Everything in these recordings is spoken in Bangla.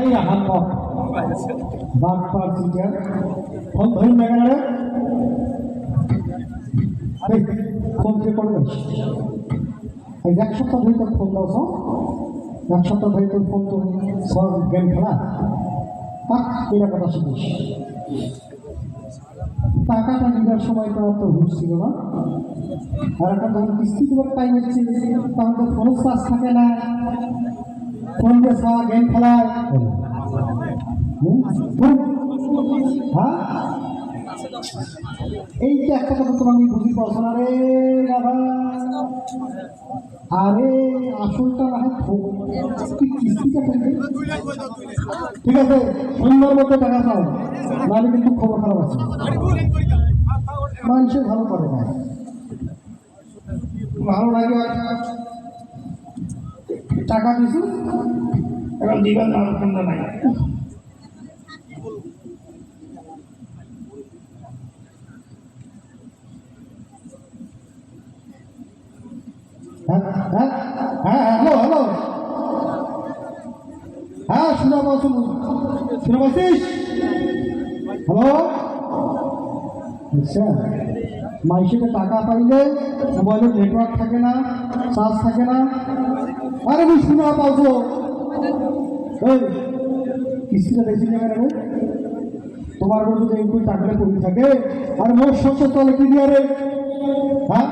এই হাত পক বাদ পার চিটার ফোন ধরুন কেন রে? আরে ফোন কে এক সপ্তাহ ধরে তোর ফোন দাও এক সপ্তাহ ধরে তোর ফোন তো সব গেম খেলা। এটা কথা শিখিস টাকাটা নেওয়ার সময় তো তো হুশ ছিল না। আর একটা যখন কিস্তি দেওয়ার টাইম হচ্ছে তখন তো ফোন চার্জ থাকে না। দিয়ে খাওয়া গেম খেলায়? হ্যাঁ? এই যে একটা কথা তোমার আমি বুঝি পারছ আরে, আসলটা না ঠিক আছে, সুন্দর মতো টাকা পাও। নাহলে কিন্তু খবর খারাপ আছে। মানুষের ভালো করে না। ভালো লাগে। টাকা দিছু? এখন দিবেন কোনটা নাই। হ্যাঁ হ্যাঁ হ্যাঁ হ্যালো হ্যালো। হ্যাঁ শুনে পাচ্ছ শুনে পাচ্ছিস হ্যালো? আচ্ছা। মাইসেতে টাকা পাইলে মোবাইলের নেটওয়ার্ক থাকে না চার্জ থাকে না। আরে আমি শুনে পাচ্ছ এই কিস্তিটা দেখছি না কেন? তোমার উপর যদি এই টাকাটা পড়ে থাকে, আর মোট সচ্ছর তলে কি দিয়ে রে? হ্যাঁ?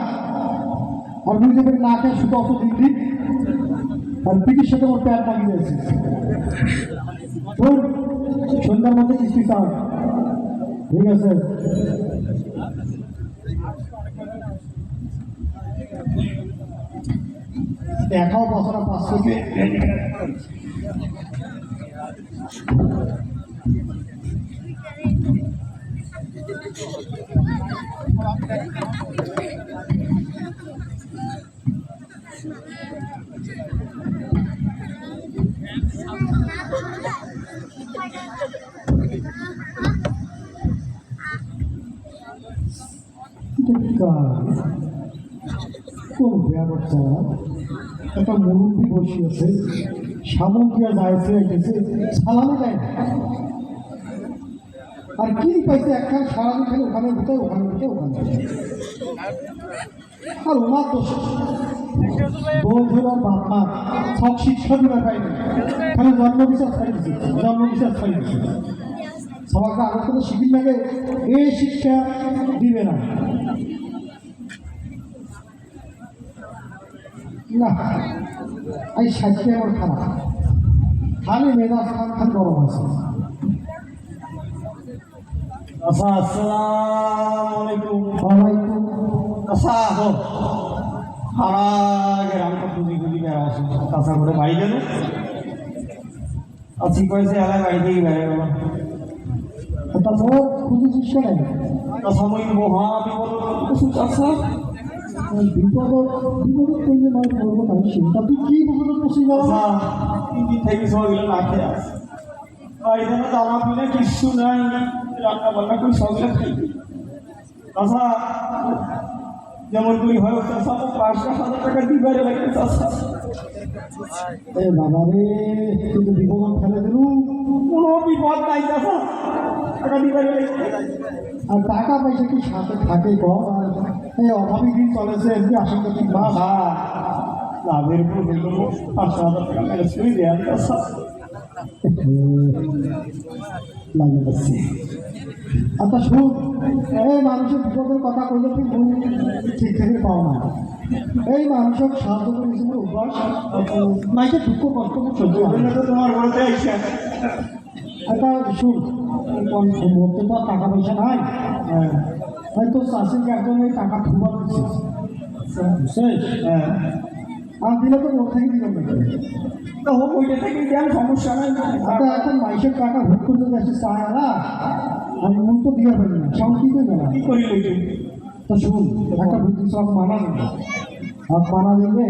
আর বুঝতে পারি না খেয়ে শুধু অত দিন আর পিটির সাথে ওর প্যার লাগিয়ে যাচ্ছে সন্ধ্যার মধ্যে কিস্তি চাও। ঠিক আছে? দেখাও বছর পাঁচশো ব্যবস্থা? একটা মুরব্বী বসিয়েছে সামগ্রিয়া যাইছে গেছে, সালামে দেয় আর কি পাইছে? একটা সালামি খেলে ওখানে ঢুকে ওখানে ঢুকে ওখানে। আর ওনার দোষ সব শিক্ষা পাইনি। খালি জন্ম বিচার ছাড়ি দিচ্ছে জন্ম বিচার ছাড়ি লাগে এই শিক্ষা দিবে না। না এই সাহিত্য আমার খারাপ। খালি মেজাজ খান খান গরম আছে। আচ্ছা আসসালামু আলাইকুম। ওয়ালাইকুম। আচ্ছা সারা গ্রাম তো খুঁজি খুঁজি বেড়া আছে কাঁচা করে বাড়ি গেল? আছি কয়েছে এলাই বাড়ি থেকে বেড়ে গেল। তোর খুঁজি শিষ্য নেই। আচ্ছা মই মহা বিপদ আচ্ছা ওই বিপদ বিপদ করলে নয় করব না কি বিপদ পড়ছি না আচ্ছা তিন দিন থেকে আছে জামা পিনা কিচ্ছু নাই রান্না বান্না করে সবগুলো খাই আচ্ছা যেমন করি হয় চাষা তো পাঁচটা হাজার টাকা দিবারে লাগে চাষা। এ বাবা রে কিন্তু বিপদ ফেলে দিলু। কোনো বিপদ নাই চাষা। টাকা দিবারে লাগে আর টাকা পয়সা কি সাথে থাকে কর আর এই অভাবী দিন চলেছে এমনি আশঙ্কা ঠিক না লাভের উপর বেতন পাঁচশো হাজার টাকা ম্যানেজ করে দেওয়া লাগে যাচ্ছে আচ্ছা শুন এই মানুষের বিপদের কথা কইলে তুই মন ঠিক থেকে পাও না এই মানুষের সাহায্য করে হিসেবে অভ্যাস মাইকে দুঃখ কষ্ট সহ্য হয় তোমার বলতে একটা শুন মধ্যে তো টাকা পয়সা নাই? হ্যাঁ। হয়তো চাষিকে একজন ওই টাকা ফুবা দিচ্ছে। হ্যাঁ। আর দিলে তো ওর থেকে নাকি তো হোক ওইটা থেকে দেন সমস্যা নাই। একটা এখন মাইসের টাকা ভোট করতে যাচ্ছে চায় না মন তো দিয়ে পারি না তো না কি করি তো শুন একটা বুদ্ধি সব মানা দেবে আর মানা দেবে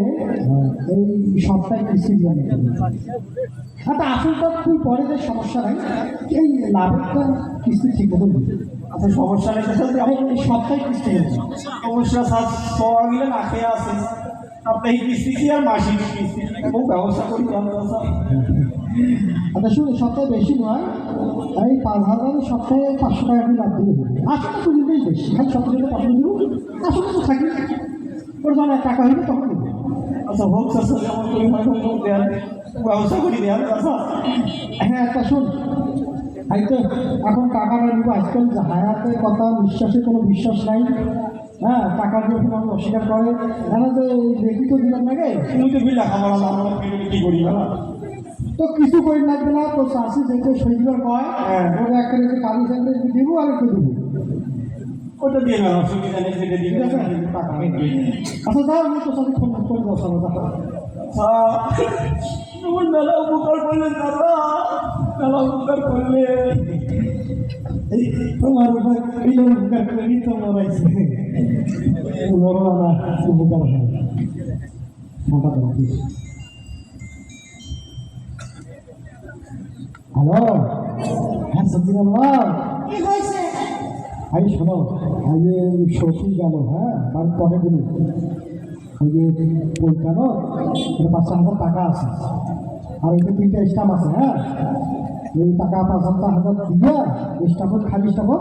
এই সপ্তাহে কিস্তি দিয়ে নিতে। আচ্ছা আসলটা তুই পরে যে সমস্যা নাই এই লাভেরটা কিস্তি ঠিক মতো। আচ্ছা সমস্যা নেই। চাষা এই এই সপ্তাহে কিস্তি দেবে সমস্যা সাত পাওয়া গেলে না খেয়ে আসে। আপনি কিস্তি আর মাসিক কিস্তি। খুব ব্যবস্থা করি আচ্ছা শুনে সপ্তাহে বেশি নয়। এই পাঁচ হাজার সপ্তাহে পাঁচশো টাকা আপনি লাভ দিলে হবে আসলে তো দিলেই বেশি। খালি সপ্তাহে পাঁচশো দিব আসলে তো থাকি ওর এক টাকা হইবে তখন দেবো। আচ্ছা হোক চাষা যেমন করি হয় ব্যবস্থা করি দেয়ার হ্যাঁ একটা শুন এই তো এখন টাকাটা নিব আজকাল হায়াতে কথা বিশ্বাসে কোনো বিশ্বাস নাই। হ্যাঁ টাকার জন্য মানুষ অস্বীকার করে। এখানে যে লিখিত দিলাম নাকি তুমি তো বিল লেখা পড়া জানো কি করি না তো কিছু করে লাগবে না তো চাষি সই দিবার কয় হ্যাঁ। ওটা একটা রেখে কালি সাইডে দিব আর একটু দেবো। ওটা দিয়ে না অসুবিধা নেই সেটা দিয়ে ঠিক আছে? টাকা আচ্ছা যাও আমি তো সাথে ফোন করে দাও সারা যাও তোমার মেলা উপকার করলেন দাদা মেলা উপকার করলে। এই তোমার উপকার করি তো মরাইছে মরো না উপকার হয় মোটা please। হ্যালো? হ্যাঁ সত্যি কি হয়েছে? আই শোনো যে সখী গেল হ্যাঁ বাড়ির পরে দিন ওই যে পৈকানো পাঁচ হাজার টাকা আছে। আর ওইটা তিনটা স্টাফ আছে হ্যাঁ? এই টাকা পাঁচ হাজার হাজার দিয়ে স্টাফত খালি স্টাফত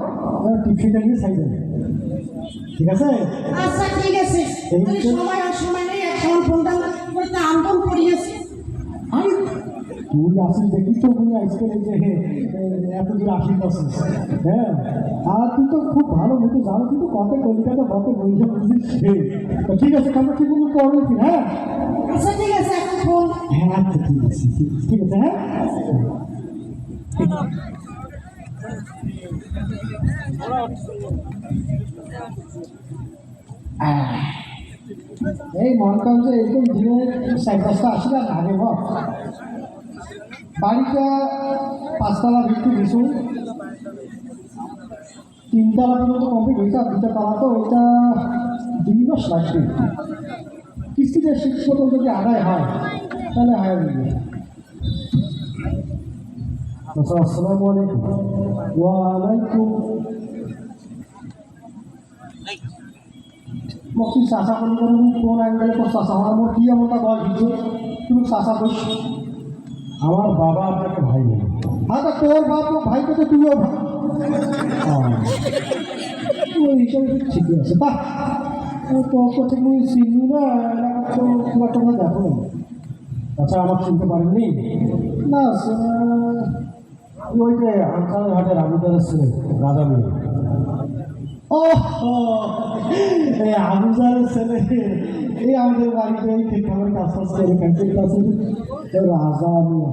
টিপসিটা নিয়ে সাইডে ঠিক আছে? আচ্ছা ঠিক আছে। সময় সময় নেই সময় ফোনটা করতে আন্দোলন করিয়েছি তুই আসিস দেখি তো তুই আজকে যে এত দূর আসিস আসিস হ্যাঁ? আর তুই তো খুব ভালো মতো জানো কিন্তু কত কলিকাতা কত বলছে বুঝিস তো ঠিক আছে কারণ ঠিক মতো করবি হ্যাঁ? আচ্ছা ঠিক এখন হ্যাঁ আচ্ছা ঠিক আছে ঠিক- আছে হ্যাঁ এই মন কাম যে একদম দিনে চার পাঁচটা আসলে আর লাগে বাড়িটা পাঁচতলা ভিত্তি দিছু তিনতলা পর্যন্ত কমপ্লিট হয়েছে, আর দুটা তালা তো ওইটা দুই মাস লাগবে। কিস্তিটা শেষ পর্যন্ত যদি আদায় হয় তাহলে হায়ার দিবে। আচ্ছা আসসালামু আলাইকুম। ওয়ালাইকুম মোক তুই চাচা করবি করবি কোন অ্যাঙ্গেলে তোর চাচা আমার মোর কি এমনটা বল দিচ্ছে তুমি চাচা করিস আমার বাবা আপনাকে ভাই বলে। হ্যাঁ তা তোর বাপ ও ভাই তো তুইও ভাই। ওই হিসাবে ঠিকই আছে। ও তোর তো ঠিক চিনি না এলাকা তো খুব একটা দেখো না আচ্ছা আমার চিনতে পারেননি? না সে- ওই যে ঘাটের আবুদারের ছেলে রাজা মিয়া ও ছেলে এই আমাদের বাড়িতে রাজা হোক,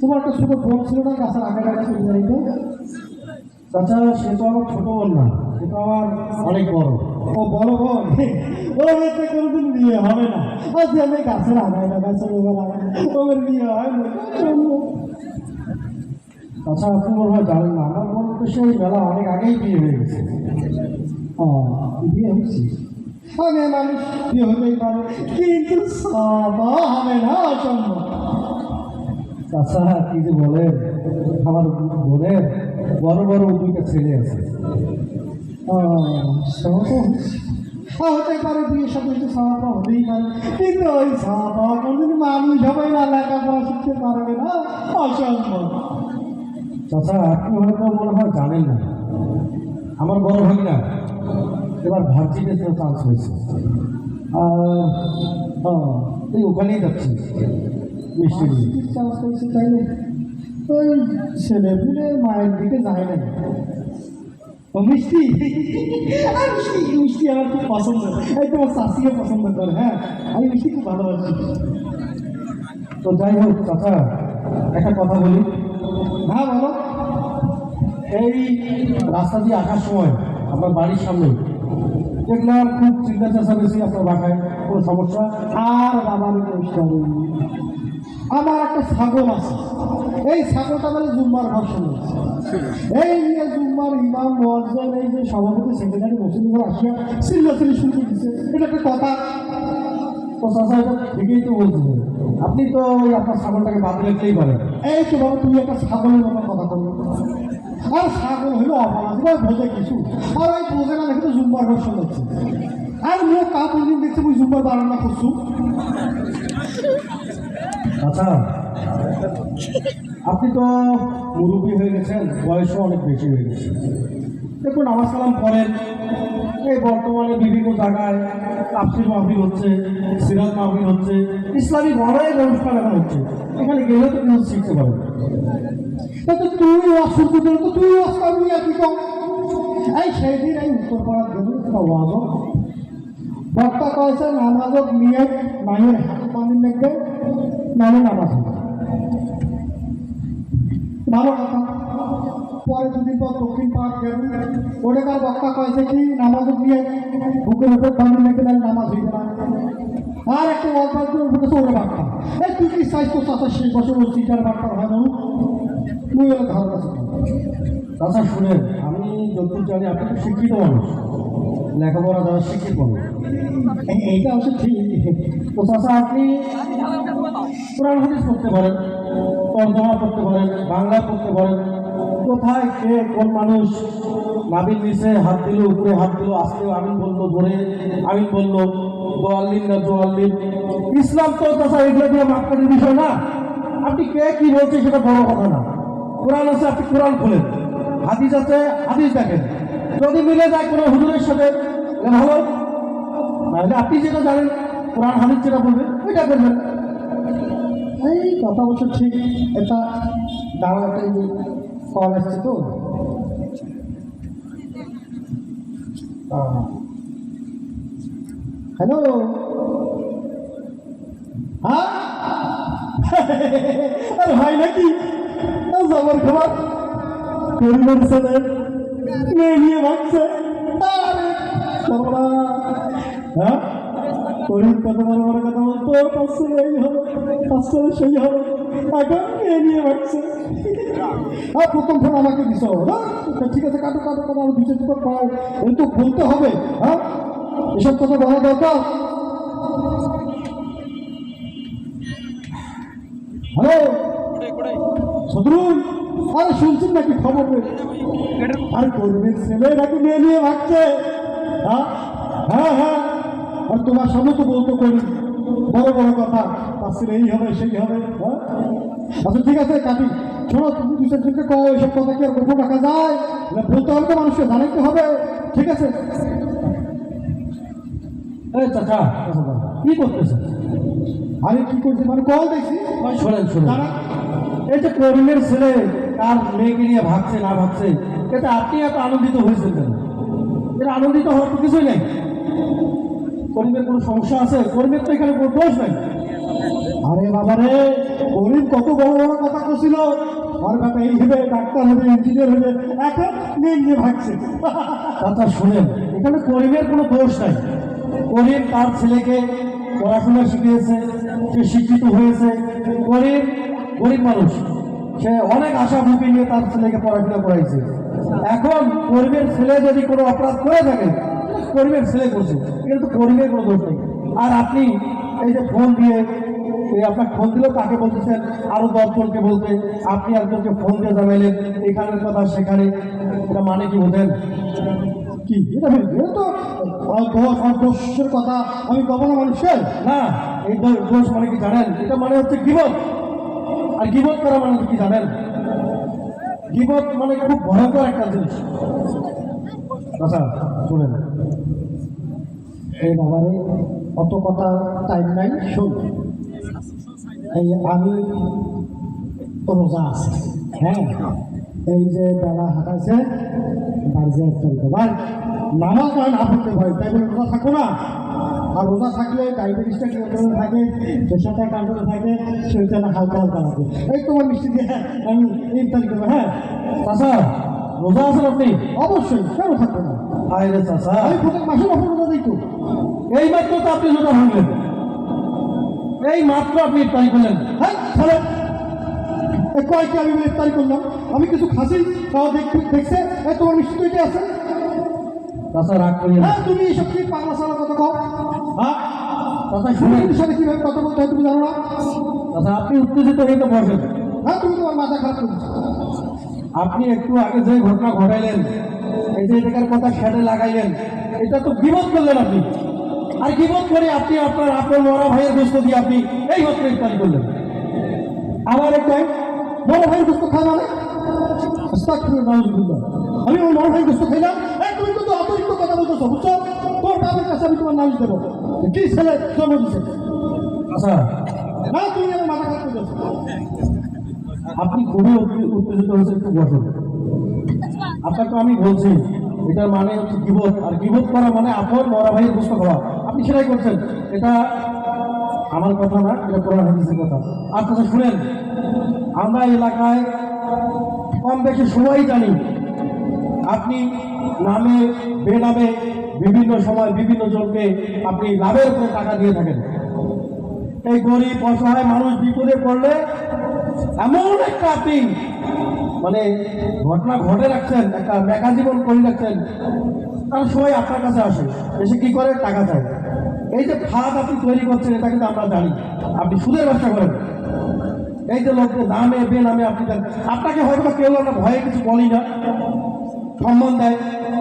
তোমার ছিল না চলে যাইতো সে তো আমার ছোট বোন সে তো আমার অনেক বড়। ও বড় বোন ও মেয়েতে কোনোদিন বিয়ে হবে না। আজ আমি আগায় লাগাই চলে গেলাম ওর বিয়ে হয় না। আচ্ছা আপনি মনে হয় জানেন না আমার বোন তো সেই মেলা অনেক আগেই বিয়ে হয়ে গেছে। ও বিয়ে হচ্ছে হবে মানুষ বিয়ে হতেই পারে কিন্তু সব হবে না অসম্ভব। চাচা কি যে বলেন আমার বোনের বড় বড় দুইটা ছেলে আছে। হতে পারে বিয়ের সাথে একটু সাপা হতেই পারে কিন্তু ওই সাপা কোনদিন মানুষ না লেখাপড়া শিখতে পারবে না অসম্ভব আপনি হয়তো মনে হয় জানেন না আমার বড় ভাই না এবার ভার্সিটিতে চান্স হয়েছে আর এই ওখানেই যাচ্ছি মিষ্টি চান্স পেয়েছে তাইলে ওই ছেলে পুলে মায়ের দিকে যায় না ও, মিষ্টি। মিষ্টি মিষ্টি আমার খুব পছন্দ। এই তোমার শাশিও পছন্দ করে হ্যাঁ? আমি মিষ্টি খুব ভালোবাসি। তো যাই হোক, চাচা, একটা কথা বলি। হ্যাঁ বলো। এই রাস্তা দিয়ে আসার সময় আমার বাড়ির সামনে দেখলাম খুব চিন্তা চেঁচামেচি আপনার বাসায় কোনো সমস্যা? আর বাবার পরিষ্কার আমার একটা ছাগল আছে। এই ছাগলটা মানে জুম্মার ঘর শুনেছে। এই নিয়ে জুম্মার ইমাম মোয়াজ্জেন, এই যে সভাপতি সেক্রেটারি মুসলিমরা আসিয়া চিল্লাচিল্লি শুনতে দিচ্ছে এটা একটা কথা। তো আপনি তো ওই আপনার ছাগলটাকে বাদ রেখেই পারেন এই তো বাবা, তুমি একটা ছাগলের মতো কথা বলল আর ছাগল হইল অপরাধ বোঝে কিছু। আর ওই বোঝে না, দেখে তো জুম্বার ঘর শুনেছে আর মুখ কা কোনদিন দেখছি মুই জুম্বার বারান্না করছু আচ্ছা। আপনি তো মুরব্বী হয়ে গেছেন, বয়সও অনেক বেশি হয়ে গেছে। দেখুন নামাজ কালাম পড়েন এই বর্তমানে বিভিন্ন জায়গায় তাফসির মাহফিল হচ্ছে সিরাজ মাহফিল হচ্ছে ইসলামিক অনেক অনুষ্ঠান এখন হচ্ছে। এখানে গেলে তো কিছু শিখতে পারেন তা তুই ওয়াজ করতে তো তুই ওয়াজ করবি আর কি এই সেই দিন এই উত্তর পাড়ার দেবো একটা ওয়াজ বক্তা কয়েছে নামাজক নিয়ে মায়ের হাত পানি নেবে নামে নামাজ ভালো কথা পরে দুদিন পর দক্ষিণ গেল ওটাকার বক্তা কয়েছে কি নামাজক নিয়ে বুকের উপর পানি নাহলে নামাজ হইবে না। আর একটা দিয়ে উঠে ওরে বাক্তা এই তুই কি চাইছ তো চাচা সেই বছর ওর সিটার বাক্তা হয় না মুই ওরা ঘর কাছে আচ্ছা শুনেন আমি যতটুকু জানি আপনি তো শিক্ষিত মানুষ। লেখাপড়া যারা শিক্ষিত মানুষ। এই- এইটা অবশ্য ঠিক। তো চাষা আপনি কোরআন হাদিস পড়তে পারেন। তর্জমা করতে পারেন বাংলা পড়তে পারেন কোথায়, কে, কোন মানুষ? নাবিল নিচে হাত দিল, উপরে হাত দিল আজকে আমিন বলল, ধরে আমিন বলল, দোয়াল্লিন না জোয়াল্লিন ইসলাম তো এগুলো দিয়ে মাপকাঠির বিষয় না। আপনি কে কি বলছে সেটা বড় কথা না। কোরআন আছে, আপনি কোরআন খোলেন। হাদিস আছে, হাদিস দেখেন। যদি মিলে যায় কোনো হুজুরের সাথে, তাহলে ভালো। নাহলে আপনি যেটা জানেন, কোরআন, হাদিস যেটা বলবে, ওইটা করবেন। এই কথা অবশ্য ঠিক, এটা দাঁড়া একটা কল আসছে তো। হ্যালো হ্যাঁ? ভাই নাকি? জবর খবর। পরিবার ছেলে মেয়ে নিয়ে ভাবছে হ্যাঁ? এই সেই নিয়ে ভাবছে হ্যাঁ? প্রথম আমাকে ঠিক আছে, কাটো পাও। বলতে হবে হ্যাঁ? এসব কথা বলা দরকার। হ্যালো? আরে শুনছেন নাকি খবর আর করবেন ছেলে নাকি মেয়ে নিয়ে ভাগছে। হ্যাঁ? হ্যাঁ হ্যাঁ। আর তোমার সামনে তো বলতো করি বড় বড় কথা। পাশের এই হবে সেই হবে। হ্যাঁ? আচ্ছা ঠিক আছে কাটি শোনো তুমি দু চারজনকে কও এইসব কথা কি আর গোপন রাখা যায়? না বলতে হবে তো মানুষকে জানাইতে হবে। ঠিক আছে? এই চাচা কি করতেছে? আরে কি করছে? মানে কল দেখছি। শোনেন শোনেন। এই যে করিমের ছেলে তার মেয়েকে নিয়ে ভাগছে না ভাগছে এটা আপনি এত আনন্দিত হয়েছেন কেন? এটা আনন্দিত হওয়ার তো কিছুই নেই। করিমের কোনো সমস্যা আছে? করিমের তো এখানে কোনো দোষ নাই। আরে বাবা রে গরিব কত বড় বড় কথা করছিল আর কথা এই হবে ডাক্তার হবে ইঞ্জিনিয়ার হবে এখন নিয়ে ভাগছে। কথা শুনেন এখানে করিমের কোনো দোষ নাই। করিম তার ছেলেকে পড়াশোনা শিখিয়েছে সে শিক্ষিত হয়েছে। গরিব গরিব মানুষ। সে অনেক আশা ভুকি নিয়ে তার ছেলেকে পড়াশোনা করাইছে। এখন গরিবের ছেলে যদি কোনো অপরাধ করে থাকে করিমের ছেলে করছে কিন্তু করিমের কোনো দোষ নেই। আর আপনি এই যে ফোন দিয়ে, এই আপনার ফোন দিলেও কাকে বলতেছেন আরও দশজনকে বলতে আপনি একজনকে ফোন দিয়ে জানাইলেন, এখানের কথা, সেখানে। এটা মানে কি বোঝেন? কি? এটা ভেবে তো দোষের কথা। আমি কব না মানুষের? না, এই দোষ মানে কি জানেন? এটা মানে হচ্ছে গিবত। আর গিবত করা মানে কি জানেন? গিবত মানে খুব ভয়ঙ্কর একটা জিনিস। আচ্ছা শুনেন। এই বাবারে অত কথা টাইম নাই শোন। এই আমি রোজা আছে। হ্যাঁ এই যে বেলা হাঁটাইছে বাড়িতে একটা ভাই নামাজ নয় না পড়তে ভয় তাই বলে রোজা থাকো না? আর রোজা থাকলে ডায়াবেটিসটা নিয়ন্ত্রণে থাকে প্রেশারটা কন্ট্রোলে থাকে শরীরটা হালকা হালকা লাগে। এই তোমার মিষ্টি দিয়ে হ্যাঁ, আমি ইফতারি করব হ্যাঁ। চাষা রোজা আছেন আপনি? অবশ্যই কেন থাকব না? আরে চাষা আমি এই মাত্র তো আপনি রোজা ভাঙলেন। এই মাত্র আপনি ইফতারি করলেন। হ্যাঁ কয়েকটি আমি গ্রেফতারি করলাম? আমি কিছু খাসি দেখছে এ তোমার নিশ্চিত এটা আছে? রাগ হ্যাঁ তুমি এইসব কি পাগলা সালা কথা কও? হ্যাঁ সাথে কীভাবে কথা বলতে হয় তুমি জানো না? চাষা আপনি উত্তেজিত হয়ে তো বসেন হ্যাঁ তুমি তোমার মাথা খারাপ করছ। আপনি একটু আগে যে ঘটনা ঘটাইলেন এই যে এটাকার কথা খেটে লাগাইলেন, এটা তো বিপদ করলেন আপনি। আর বিপদ করে আপনি আপনার আপনার মরা ভাইয়ের গোষ্ঠ দিয়ে আপনি এই মাত্র ইফতারি করলেন। আবার একটাই বড় ভাই গোস্ত খাওয়া মানে? আমি আমার বড় ভাই গোস্ত খাইলাম। তুমি কিন্তু অতিরিক্ত কথা বলতেছো, বুঝছ? তোর বাবার কাছে আমি তোমার দেবো। কি ছেলে, জন্ম দিছে? আচ্ছা। না, তুমি আমার মাথা আপনি খুবই উত্তেজিত হয়েছে একটু আপনাকে আমি বলছি এটার মানে হচ্ছে গিবত, আর গিবত করা মানে আপন মরা ভাইয়ের বুঝতে খাওয়া। আপনি সেটাই করছেন। এটা আমার কথা না, এটা কোরআন হাদিসের কথা। আর কথা শুনেন। আমরা এলাকায় কম বেশি সবাই জানি, আপনি নামে, বেনামে বিভিন্ন সময় বিভিন্ন জনকে আপনি লাভের উপরে টাকা দিয়ে থাকেন। এই গরিব, অসহায় মানুষ বিপদে পড়লে এমন একটা আপনি মানে ঘটনা ঘটে রাখছেন, একটা মেঘা জীবন করে রাখছেন, তারা সবাই আপনার কাছে আসে, এসে কি করে? টাকা চায়। এই যে ফাঁদ আপনি তৈরি করছেন, এটা কিন্তু আমরা জানি। আপনি সুদের ব্যবসা করেন। এই যে লোককে নামে বে নামে আপনি আপনাকে হয়তো কেউ আমরা ভয়ে কিছু বলি না, সম্মান দেয়।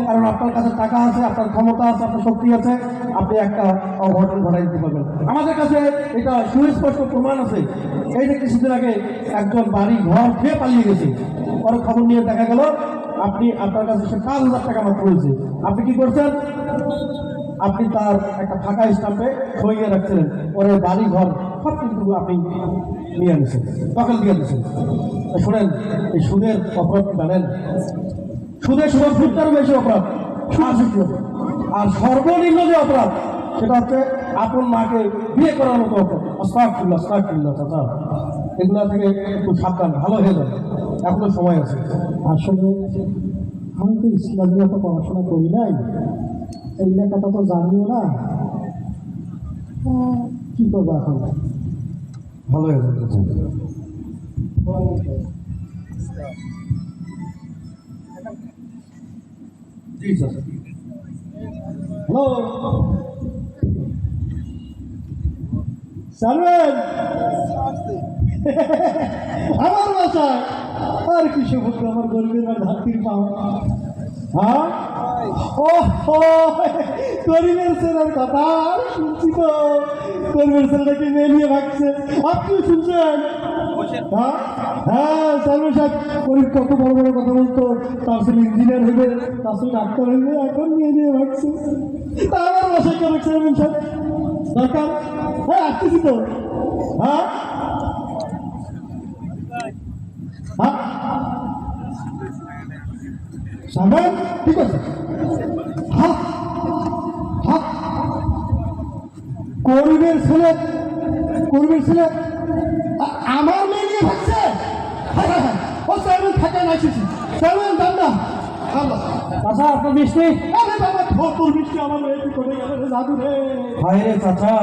কারণ আপনার কাছে টাকা আছে, আপনার ক্ষমতা আছে, আপনার শক্তি আছে, আপনি একটা অঘটন ঘটাই দিতে পারবেন। আমাদের কাছে এটা সুস্পষ্ট প্রমাণ আছে। এই যে কিছুদিন আগে একজন বাড়ি ঘর খেয়ে পালিয়ে গেছে। পরে খবর নিয়ে দেখা গেল, আপনি আপনার কাছে সে পাঁচ হাজার টাকা মাত্র হয়েছে আপনি কি করছেন? আপনি তার একটা ফাঁকা স্টাম্পে সইয়ে রাখছিলেন পরে বাড়ি ঘর সব কিন্তু আপনি নিয়ে আনছেন দখল দিয়ে দিচ্ছেন শোনেন, এই সুদের অপরাধ জানেন? সুদের সময় ফুটটারও বেশি অপরাধ। সুদ সুদ আর সর্বনিম্ন যে অপরাধ সেটা হচ্ছে আপন মাকে বিয়ে করার মতো অপরাধ। অস্তাক কিল্লা চাচা এগুলা থেকে একটু সাবধান ভালো হয়ে যাবে। এখনও সময় আছে। আসলে আমি তো ইসলামীয় তো পড়াশোনা করি নাই। এই লেখাটা তো জানিও না। কি করব এখন? ভালো হয়ে যাবে। চাচা হ্যালো সালমান আমার বাসায় আর কি সৌভাগ্য আমার গরিবের বাড়ি ধাত্রীর পাও? হ্যাঁ? ও গরিবের ছেলের কথা আর শুনছি তো। গরিবের ছেলেটাকে মেয়ে নিয়ে ভাগছে? আপনিও শুনছেন? হ্যাঁ? হ্যাঁ সালমান সাহেব কত বড় বড় কথা বলতো? তার ইঞ্জিনিয়ার হইবে তার ছেলে ডাক্তার হইবে এখন মেয়ে নিয়ে ভাগছে। আমার বাসায় কেন সালমান সাহেব? দরকার? হ্যাঁ আসতেছি তো। হ্যাঁ? হ্যাঁ? সালমান ঠিক আছে হ্যাঁ হ্যাঁ গরিবের ছেলে গরিবের ছেলে আমার মেয়ে নিয়ে থাকছে? হ্যাঁ হ্যাঁ হ্যাঁ। ও সালমান থাকা না এসেছি। সালমান দাম না চাচা আপনার মিষ্টি? আরে বাবা তোর বৃষ্টি আমার মেয়ে করে গেল জাদু রে? রে চাচা।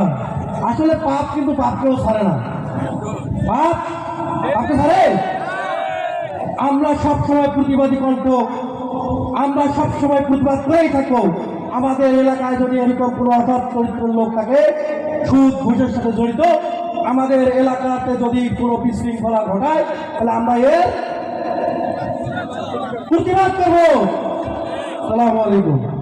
আসলে পাপ কিন্তু পাপকেও ছাড়ে না। পাপ পাপকে ছাড়ে? আমরা সব সময় প্রতিবাদী কণ্ঠ। আমরা সব সময় প্রতিবাদ করেই থাকব। আমাদের এলাকায় যদি এরকম কোনো অসৎ লোক থাকে, সুদ, ঘুষের সাথে জড়িত, আমাদের এলাকাতে যদি কোনো বিশৃঙ্খলা ঘটায়, তাহলে আমরা এর প্রতিবাদ করব। সালাম